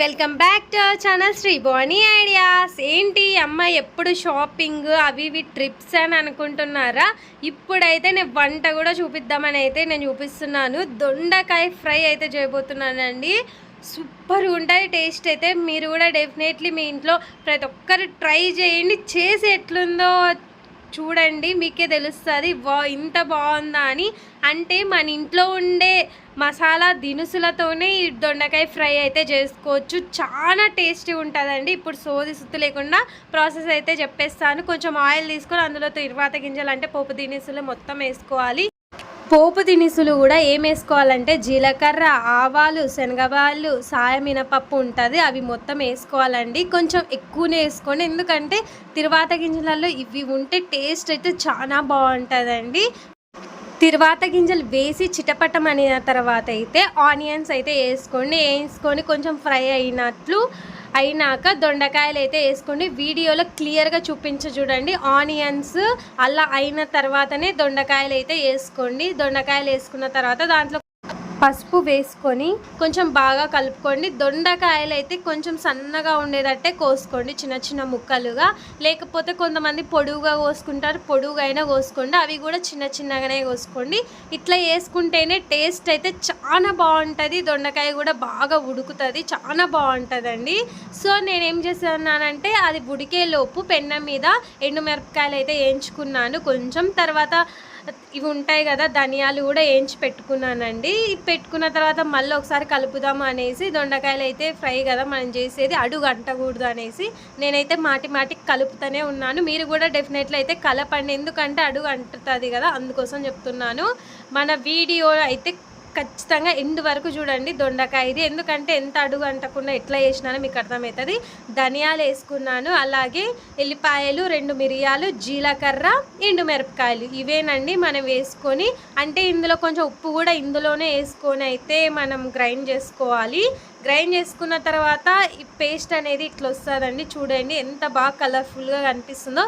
Welcome back to our channel Shri Boni ideas. ఏంటి అమ్మ ఎప్పుడు షాపింగ్ అవి ఇవి ట్రిప్స్ అని అనుకుంటున్నారా? ఇప్పుడైతే నేను వంట కూడా చూపిద్దామని అయితే నేను చూపిస్తున్నాను. దొండకాయ ఫ్రై అయితే చేయబోతున్నానండి. సూపర్ ఉంటుంది టేస్ట్ అయితే. మీరు కూడా డెఫినెట్లీ మీ ఇంట్లో ప్రతి ఒక్కరు ట్రై చేయండి. చేసి ఎట్లుందో చూడండి మీకే తెలుస్తుంది వా ఇంత బాగుందా అని. అంటే మన ఇంట్లో ఉండే మసాలా దినుసులతోనే ఈ దొండకాయ ఫ్రై అయితే చేసుకోవచ్చు. చాలా టేస్టీ ఉంటుందండి. ఇప్పుడు సోది సుత్తు లేకుండా ప్రాసెస్ అయితే చెప్పేస్తాను. కొంచెం ఆయిల్ తీసుకొని అందులో తిరువాత గింజలు అంటే పోపు దినుసులు మొత్తం వేసుకోవాలి. పోపు దినుసులు కూడా ఏం వేసుకోవాలంటే జీలకర్ర ఆవాలు శనగవాళ్ళు సాయ మినపప్పు ఉంటుంది అవి మొత్తం వేసుకోవాలండి. కొంచెం ఎక్కువనే వేసుకోండి. ఎందుకంటే తిరువాత గింజలలో ఇవి ఉంటే టేస్ట్ అయితే చాలా బాగుంటుందండి. తిరువాత గింజలు వేసి చిటపటమనిన తర్వాత అయితే ఆనియన్స్ అయితే వేసుకోండి. వేసుకొని కొంచెం ఫ్రై అయినట్లు అయినాక దొండకాయలు అయితే వేసుకోండి. వీడియోలో క్లియర్గా చూపించ చూడండి. ఆనియన్స్ అలా అయిన తర్వాతనే దొండకాయలు అయితే వేసుకోండి. దొండకాయలు వేసుకున్న తర్వాత దాంట్లో పసుపు వేసుకొని కొంచెం బాగా కలుపుకోండి. దొండకాయలు అయితే కొంచెం సన్నగా ఉండేటట్టే కోసుకోండి చిన్న చిన్న ముక్కలుగా. లేకపోతే కొంతమంది పొడువుగా కోసుకుంటారు పొడువుగా అయినా కోసుకోండి. అవి కూడా చిన్న చిన్నగానే కోసుకోండి. ఇట్లా వేసుకుంటేనే టేస్ట్ అయితే చాలా బాగుంటుంది. దొండకాయ కూడా బాగా ఉడుకుతుంది చాలా బాగుంటుందండి. సో నేను ఏం చేస్తున్నానంటే అది ఉడికే లోపు పెన్న మీద ఎండుమిరపకాయలు అయితే వేయించుకున్నాను. కొంచెం తర్వాత ఇవి ఉంటాయి కదా ధనియాలు కూడా వేయించి పెట్టుకున్నానండి. పెట్టుకున్న తర్వాత మళ్ళీ ఒకసారి కలుపుదాం అనేసి దొండకాయలు అయితే ఫ్రై కదా మనం చేసేది అడుగు అంటకూడదు అనేసి నేనైతే మాటి మాటికి కలుపుతూనే ఉన్నాను. మీరు కూడా డెఫినెట్లీ అయితే కలపండి ఎందుకంటే అడుగు అంటుతుంది కదా అందుకోసం చెప్తున్నాను. మన వీడియో అయితే ఖచ్చితంగా ఎండు వరకు చూడండి దొండకాయ ఇది. ఎందుకంటే ఎంత అడుగు అంటకుండా ఎట్లా చేసినానో మీకు అర్థమవుతుంది. ధనియాలు వేసుకున్నాను. అలాగే ఎల్లిపాయలు రెండు మిరియాలు జీలకర్ర ఎండు మిరపకాయలు. ఇవేనండి మనం వేసుకొని అంటే ఇందులో కొంచెం ఉప్పు కూడా ఇందులోనే వేసుకొని అయితే మనం గ్రైండ్ చేసుకోవాలి. గ్రైండ్ చేసుకున్న తర్వాత ఈ పేస్ట్ అనేది ఇట్లా వస్తుందండి. చూడండి ఎంత బాగా కలర్ఫుల్గా కనిపిస్తుందో.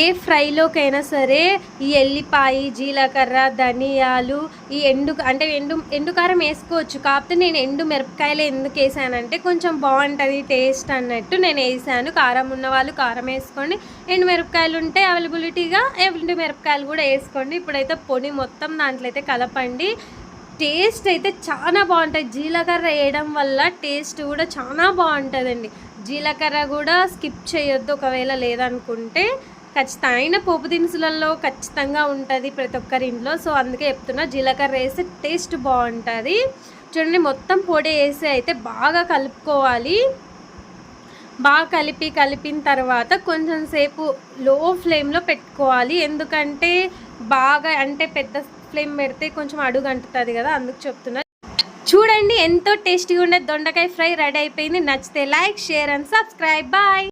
ఏ ఫ్రైలోకైనా సరే ఈ ఎల్లిపాయి జీలకర్ర ధనియాలు ఈ ఎండు అంటే ఎండు ఎండుకారం వేసుకోవచ్చు. కాకపోతే నేను ఎండు మిరపకాయలు ఎందుకు వేసానంటే కొంచెం బాగుంటుంది టేస్ట్ అన్నట్టు నేను వేసాను. కారం ఉన్న వాళ్ళు కారం వేసుకోండి. ఎండు మిరపకాయలు ఉంటే అవైలబిలిటీగా ఎండు మిరపకాయలు కూడా వేసుకోండి. ఇప్పుడైతే పొడి మొత్తం దాంట్లో అయితే కలపండి. టేస్ట్ అయితే చాలా బాగుంటుంది జీలకర్ర వేయడం వల్ల టేస్ట్ కూడా చాలా బాగుంటుందండి. జీలకర్ర కూడా స్కిప్ చేయొద్దు ఒకవేళ లేదనుకుంటే ఖచ్చితమైన పోపు దినుసులలో ఖచ్చితంగా ఉంటుంది ప్రతి ఒక్కరి ఇంట్లో. సో అందుకే చెప్తున్నా జీలకర్ర వేస్తే టేస్ట్ బాగుంటుంది. చూడండి మొత్తం పొడి వేసి అయితే బాగా కలుపుకోవాలి. బాగా కలిపి కలిపిన తర్వాత కొంచెం సేపు లో ఫ్లేమ్లో పెట్టుకోవాలి. ఎందుకంటే బాగా అంటే పెద్ద ఫ్లేమ్ పెడితే కొంచెం అడుగు అంటుతుంది కదా అందుకు చెప్తున్నా. చూడండి ఎంతో టేస్టీగా ఉండే దొండకాయ ఫ్రై రెడీ అయిపోయింది. నచ్చితే like share and subscribe. Bye.